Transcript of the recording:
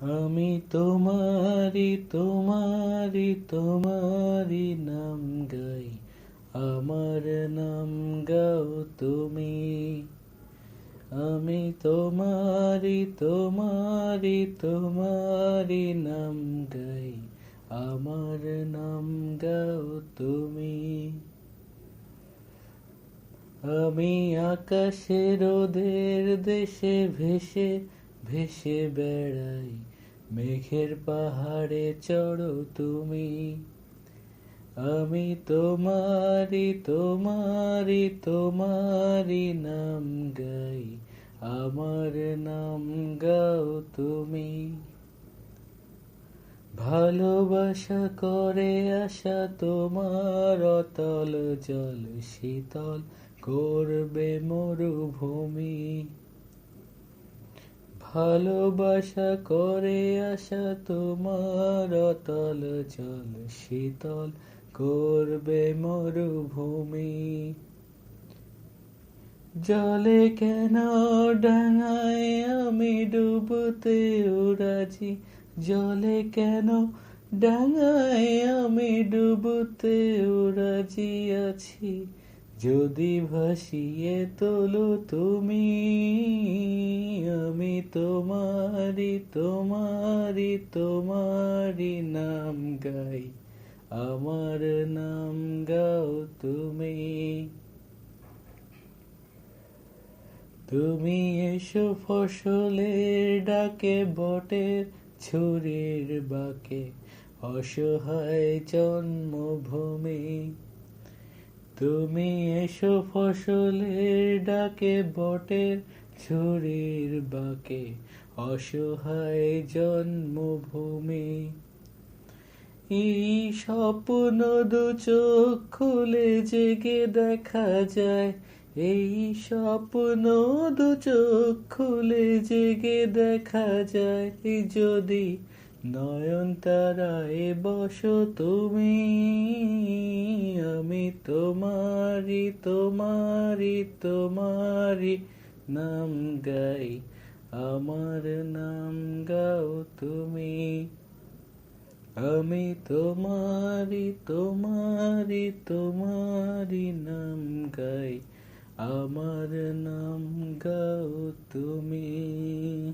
আমি তোমারি তোমারি তোমারি নাম গাই। আমার নাম গাও তুমি। আমি তোমারি তোমারি তোমারি নাম গাই। আমার নাম গাও তুমি। আমি আকাশের ওদের দেশে ভেসে ভেসে বেড়াই, মেঘের পাহাড়ে চড়ো তুমি। আমি তোমারি তোমারি তোমারি নাম গাই, আমার নাম গাও তুমি। ভালোবাসা করে আসা তোমার অতল জল শীতল করবে মরুভূমি। ভালোবাসা করে আসা তোমার অতল জল শীতল করবে মরুভূমি। জলে কেন ডাঙায় আমি ডুবতে রাজি জলে কেন ডাঙায় আমি ডুবতে রাজি আছি? যদি ভাসিয়ে তোলো তুমি তোমারি তোমারি তোমারি নাম গাই। আমার নাম গাও তুমি। তুমি এসো ফসলের ডাকে, বটের ছুরির বাকে। অসহায় জন্মভূমি। তুমি এসো ফসলের ডাকে, বটের ছুরির বাঁকে অসহায় জন্মভূমি। এই স্বপ্ন দু চোখ খুলে জেগে দেখা যায়। এই স্বপ্ন দু চোখ খুলে জেগে দেখা যায়। যদি নয়ন তারায় বসো তুমি, আমি তোমারি তোমারি তোমারি নাম গাই, আমার নাম গাও তুমি। আমি তোমারি তোমারি তোমারি নাম গাই, আমার নাম গাও তুমি।